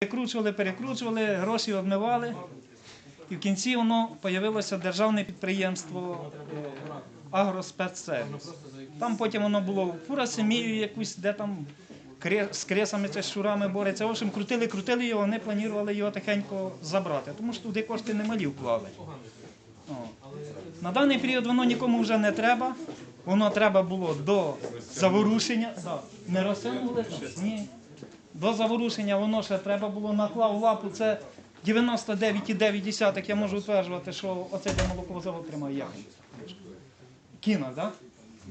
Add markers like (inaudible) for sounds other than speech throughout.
Перекручували, перекручували, гроші обмивали. І в кінці воно з'явилося державне підприємство е, Агроспецсервіс. Там потім воно було фурасемію якусь, де там з кресами чи з шурами бореться. В общем, крутили, крутили його, вони планували його тихенько забрати, тому що туди кошти немалі вклали. О. На даний період воно нікому вже не треба. Воно треба було до заворушення. Не розсунули? Ні. До заворушення воно ще треба було наклав лапу. Це 99,9 я можу утверджувати, що оце де молоковозавод тримає як. Кіно, так? Да?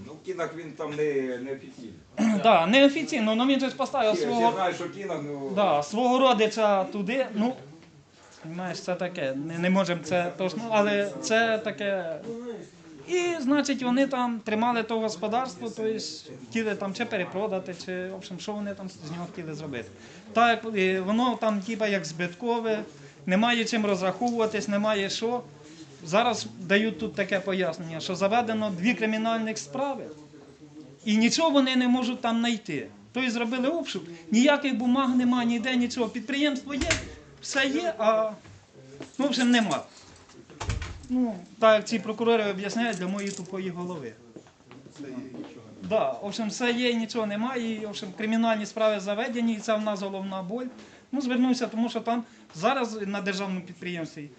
Ну, в кінах він там не, не офіційний. (clears throat) Так, неофіційно, але він же ж поставив Я свого, знаю, що кіно, ну, да, свого родича туди. Ну, Знаєш, це таке, не, не можемо це точно, але це таке. І, значить, вони там тримали то господарство, тобто хотіли там чи перепродати, чи в общем, що вони там з нього хотіли зробити. Так, воно там типа як збиткове, немає чим розраховуватись, немає що. Зараз дають тут таке пояснення, що заведено дві кримінальних справи, і нічого вони не можуть там знайти. Тобто зробили обшук, ніяких бумаг немає, ніде нічого. Підприємство є, все є, а ну, в общем, нема. Ну, так як ці прокурори об'ясняють для моєї тупої голови. Да, в общем, все є, і нічого немає, і в общем, кримінальні справи заведені, і це в нас головна боль. Ну, звернувся, тому що там зараз на державному підприємстві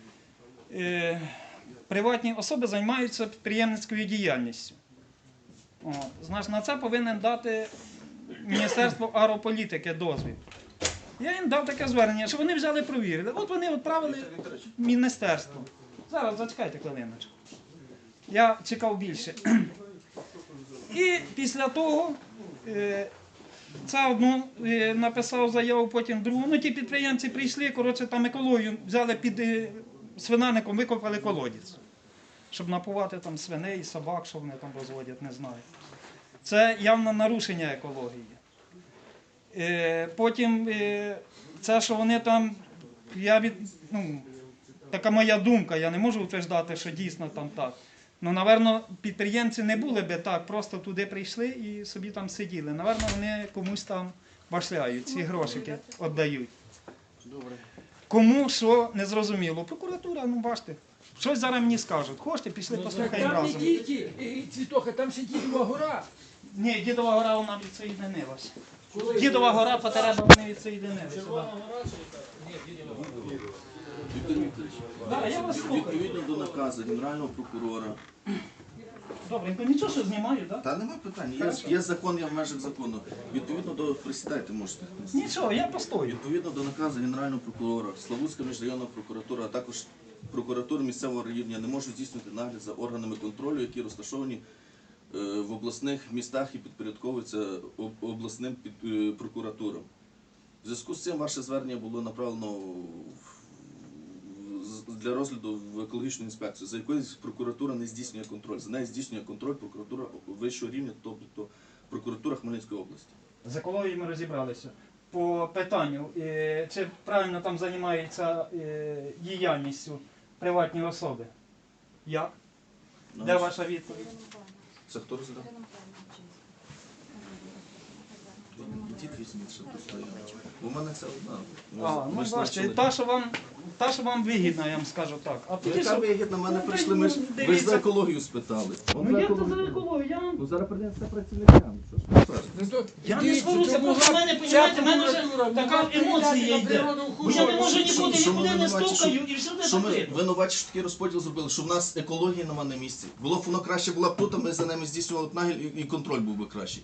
е, приватні особи займаються підприємницькою діяльністю. О, значить, на це повинен дати Міністерство аерополітики дозвіл. Я їм дав таке звернення, що вони взяли провірили. От вони відправили міністерство. Зараз зачекайте хвилиночку. Я чекав більше. (clears throat) І після того е, це одну е, написав заяву, потім другу. Ну, ті підприємці прийшли, коротше, там екологію взяли під е, свинарником, викопали колодязь, щоб напувати там свиней, собак, що вони там розводять, не знаю. Це явно нарушення екології. Потім це, що вони там, я від, ну, така моя думка, я не можу утверждати, що дійсно там так. Ну, напевно, підприємці не були би так, просто туди прийшли і собі там сиділи. Напевно, вони комусь там башляють, ці грошики віддають. Кому що не зрозуміло. Прокуратура, ну бачите, щось зараз мені скажуть. Хочете, пішли послухаємо Там не разом. тільки е, цвітоха, там ще Дідова гора. Ні, дідова гора вона відсоєдинилася. Коли Дідова гора потереба вони відсоєдинилися. да. Віктор Вікторович, Да, я вас слухаю. відповідно до наказу Генерального прокурора. Добренько, нічого, що знімаю, так? Та нема питань, є, є закон, є в межах закону. Відповідно до присідайте можете. Нічого, я постою. Відповідно до наказу Генерального прокурора, Славутська міжрайонна прокуратура, а також прокуратури місцевого рівня не можуть здійснювати нагляд за органами контролю, які розташовані в обласних містах і підпорядковуються об- обласним під- е, прокуратурам. В зв'язку з цим ваше звернення було направлено для розгляду в екологічну інспекцію, за якою прокуратура не здійснює контроль. За нею здійснює контроль прокуратура вищого рівня, тобто прокуратура Хмельницької області. З екологією ми розібралися. По питанню, е, чи правильно там займаються е, діяльністю приватні особи? Як? Ну, Де ваша відповідь? Це хто розглядав? Ідіть візьміть, що тут стояло. У мене це одна. Ми- А, ну ж бачите, почали. та, що вам, та, що вам вигідна, я вам скажу так. А тоді Яка що? вигідна, мене Ну, прийшли, ми ж ну, ви ж дивіться. за екологію спитали. Ну це екологію. за екологію? Я вам Ну зараз прийдеться працівникам. Що ж? Ну, то Я не сварюся, просто в мене, понімаєте, в мене вже така емоція йде. Бо я не можу хуже. нікуди, що ми нікуди не винуваті, стукаю що- і всюди Що ми винуваті, що такий розподіл зробили, що в нас екології нема на місці. Було б воно краще була б тут, а ми за ними здійснювали б нагляд і- і контроль був би кращий.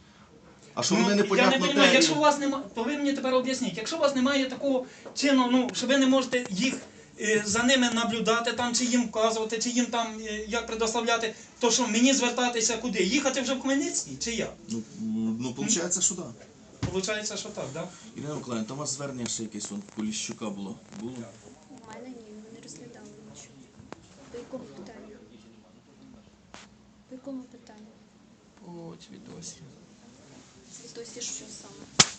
А що вони Ну, я не непонятно розумію, якщо у вас немає, то ви мені тепер об'ясніть, якщо у вас немає такого чину, ну, що ви не можете їх е, за ними наблюдати, там, чи їм вказувати, чи їм там е, як предоставляти, то що мені звертатися куди? Їхати вже в Хмельницький чи як? Ну, ну, виходить, що так. Получається, що так, так? Ірина Миколаївна, там у вас звернення ще якесь вон, Поліщука було. Було? У мене ні, ми не розглядали нічого. По якому питанню? По якому питанню? О, цвітосі. Світосі що саме?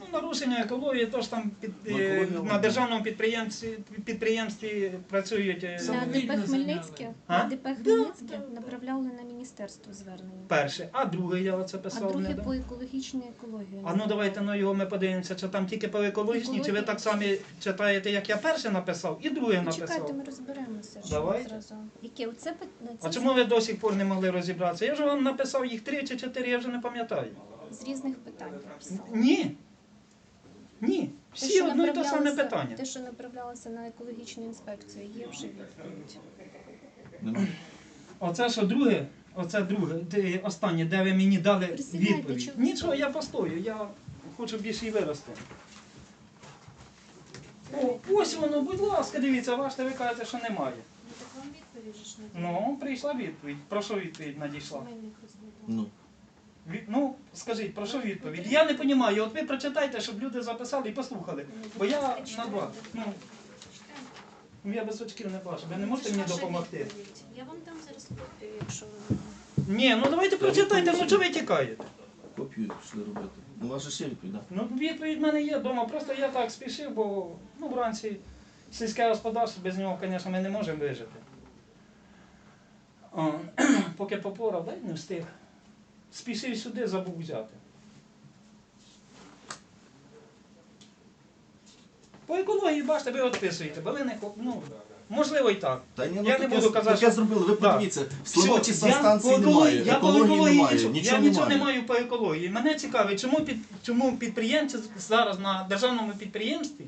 Ну, нарушення екології, то ж там під, Ну, е, на державному підприємстві, підприємстві працюють е, На На ДП. Хмельницьке, А? на ДП Хмельницьке направляли на міністерство звернення. перше, а друге я оце А писав. друге не да? по екологічній екології. А ну давайте ну його ми подивимося, чи там тільки по екологічній, чи ви так само читаєте, як я перше написав, і друге Почекайте, написав. ми розберемося. що Давайте. Зразу. Яке оце пи- на А це чому ви до сих пор не могли розібратися? Я вже вам написав їх три чи чотири, я вже не пам'ятаю. з різних питань я писала. Ні. Ні. Всі одно і те саме питання. Те, що направлялося на екологічну інспекцію, є вже відповідь. Нема. Оце що друге, оце друге, де, останнє, де ви мені дали Присідайте, відповідь. чого Нічого, я постою, я хочу більше і вирости. О, ось воно, будь ласка, дивіться, бачите, ви кажете, що немає. Ну так вам відповідь ж не Ну, прийшла відповідь. Про що відповідь надійшла? Ну. Ну, скажіть, про що відповідь? Я не розумію. От ви прочитайте, щоб люди записали і послухали. Бо я на два. Ну, я без очків не бачу. Ви не можете мені допомогти? Я вам дам зараз копію, якщо ви Ні, ну давайте прочитайте, ну чого ви тікаєте? Копію пішли робити. Ну, у вас же ще відповідь, так? Ну, відповідь в мене є вдома. Просто я так спішив, бо ну, вранці сільське господарство, без нього, звісно, ми не можемо вижити. О, (clears throat) поки попорав, дай не встиг. Спішив сюди, забув взяти. По екології, бачите, ви відписуєте, хо- ну, можливо і так. Та ні, ну Я не таке, буду казати, таке що- зробили. Ви Да. подивіться, Все, я санстанції по екології- немає, я по екології екології немає, нічого, я нічого не немає. маю по екології. Мене цікавить, чому, під, чому підприємці зараз на державному підприємстві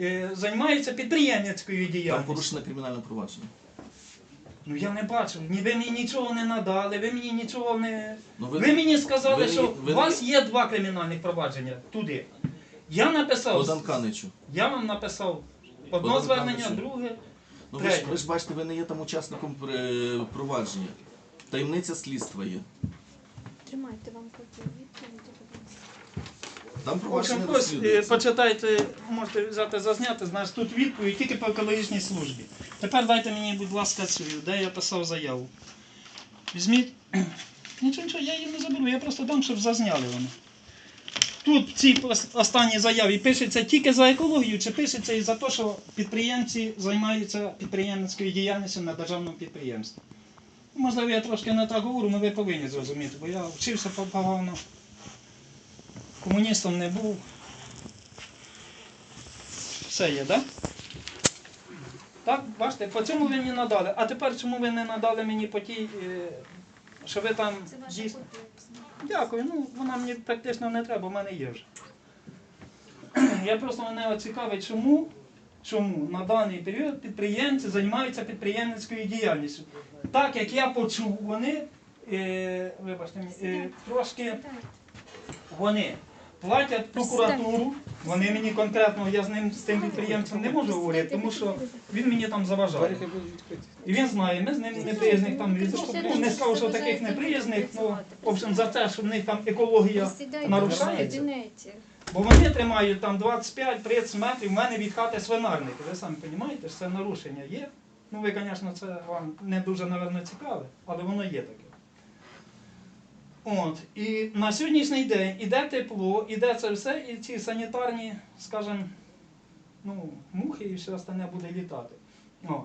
е, займаються підприємницькою Там діяльністю. порушене кримінальне провадження. Ну я не бачу. Ні, ви мені нічого не надали, ви мені нічого не. Ну, Ви, мені сказали, ви- що ви- у вас є два кримінальних провадження туди. Я написав, Богдан Каничу. я вам написав одне Богдан звернення, Каничу. друге. Ну ви ж, Третє. ви ж бачите, ви не є там учасником е, провадження. Таємниця слідства є. тримайте вам копію відповіді, будь ласка. Там провадження ось е, розслідується. почитайте, можете взяти зазняти, знаєш, тут відповідь тільки по екологічній службі. Тепер дайте мені, будь ласка, цю, де я писав заяву. Візьміть. (clears throat) Нічого, нічого, я її не заберу, я просто дам, щоб зазняли вони. Тут в цій останній заяві пишеться тільки за екологію, чи пишеться і за те, що підприємці займаються підприємницькою діяльністю на державному підприємстві. Можливо, я трошки не так говорю, але ви повинні зрозуміти, бо я вчився погано. Комуністом не був. Все є, так? Так, бачите, по цьому ви мені надали. А тепер чому ви не надали мені по тій, е, що ви там Це ваша дійсно. копія. Дякую, ну вона мені практично не треба, в мене є вже. (clears throat) Я просто мене цікавить, чому, чому на даний період підприємці займаються підприємницькою діяльністю. Так як я почув, вони, е, вибачте, мені, е, трошки вони платять прокуратуру. Вони мені конкретно, я з ним з тим підприємцем не можу говорити, тому що він мені там заважає. І він знає, ми з ним неприязних там ну, не скажу, що таких неприязних, ну в общем за те, що в них там екологія нарушається. Бо вони тримають там 25-30 метрів в мене від хати свинарники. Ви самі розумієте, що це нарушення є. Ну ви, звісно, це вам не дуже, напевно, цікаве, але воно є таке. От, і на сьогоднішній день іде тепло, іде це все, і ці санітарні, скажімо, ну, мухи і все остальне буде літати. О.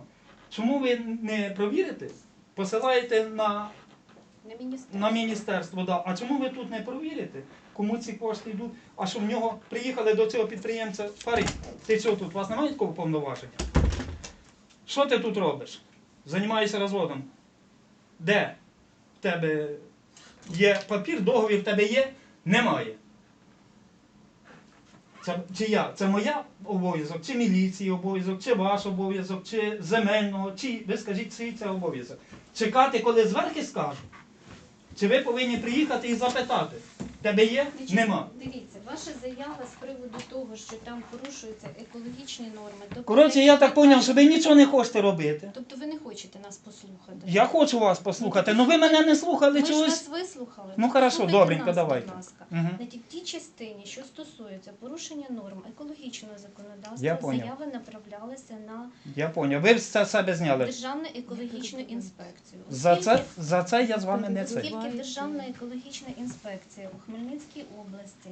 Чому ви не провірите? Посилаєте на На міністерство. на міністерство, да. А чому ви тут не провірите, кому ці кошти йдуть? А що в нього приїхали до цього підприємця Фарид? Ти що тут? У вас немає такого повноваження? Що ти тут робиш? Займаєшся розводом. Де в тебе є папір, договір в тебе є? Немає. Це чи я? Це моя обов'язок, чи міліції обов'язок, чи ваш обов'язок, чи земельного, чи ви скажіть чий це обов'язок. Чекати, коли зверхи скажуть? Чи ви повинні приїхати і запитати? Тебе є? Нема. Дивіться, ваша заява з приводу того, що там порушуються екологічні норми. тобто Коротше, я так зрозумів, що ви нічого не хочете робити. Тобто ви не хочете нас послухати. Я хочу вас послухати, але ви мене не слухали Ми ж чогось. вас вислухали. Ну, хорошо, Слухайте добренько, нас, давайте. Будь ласка. Угу. На тій тій частині, що стосується порушення норм екологічного Я законодавства, поняв. заяви направлялися на Я зрозумів. Ви це себе зняли. Державну екологічну інспекцію. За це, за це я з вами не це. Оскільки Державна екологічна інспекція Хмельницькій області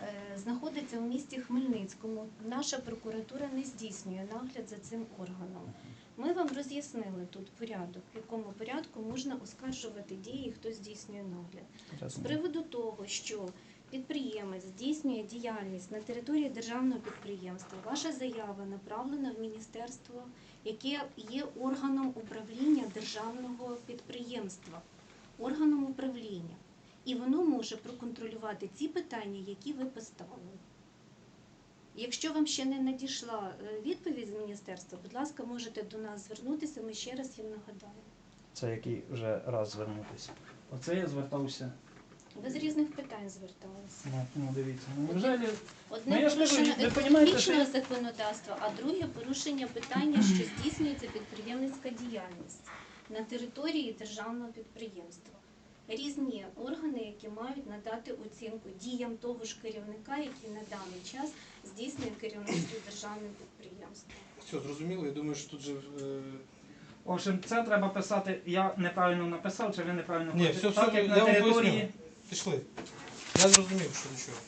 е, знаходиться у місті Хмельницькому. Наша прокуратура не здійснює нагляд за цим органом. Ми вам роз'яснили тут порядок, в якому порядку можна оскаржувати дії, хто здійснює нагляд. З приводу того, що підприємець здійснює діяльність на території державного підприємства, ваша заява направлена в міністерство, яке є органом управління державного підприємства, органом управління. І воно може проконтролювати ці питання, які ви поставили. Якщо вам ще не надійшла е, відповідь з міністерства, будь ласка, можете до нас звернутися, ми ще раз їм нагадаємо. Це який вже раз звернутися. Оце я звертався. Ви з різних питань зверталися. Ну, ну дивіться. Ну, неужели Одне Ну, порушення що законодавства, а друге порушення питання, що здійснюється підприємницька діяльність на території державного підприємства. Різні органи, які мають надати оцінку діям того ж керівника, який на даний час здійснює керівництво державним підприємством. Все, зрозуміло. Я думаю, що тут же. е, В общем, це треба писати. Я неправильно написав, чи ви неправильно Ні, хочете? все, так, як я на вам території. поясню. Пішли. Я зрозумів, що до чого.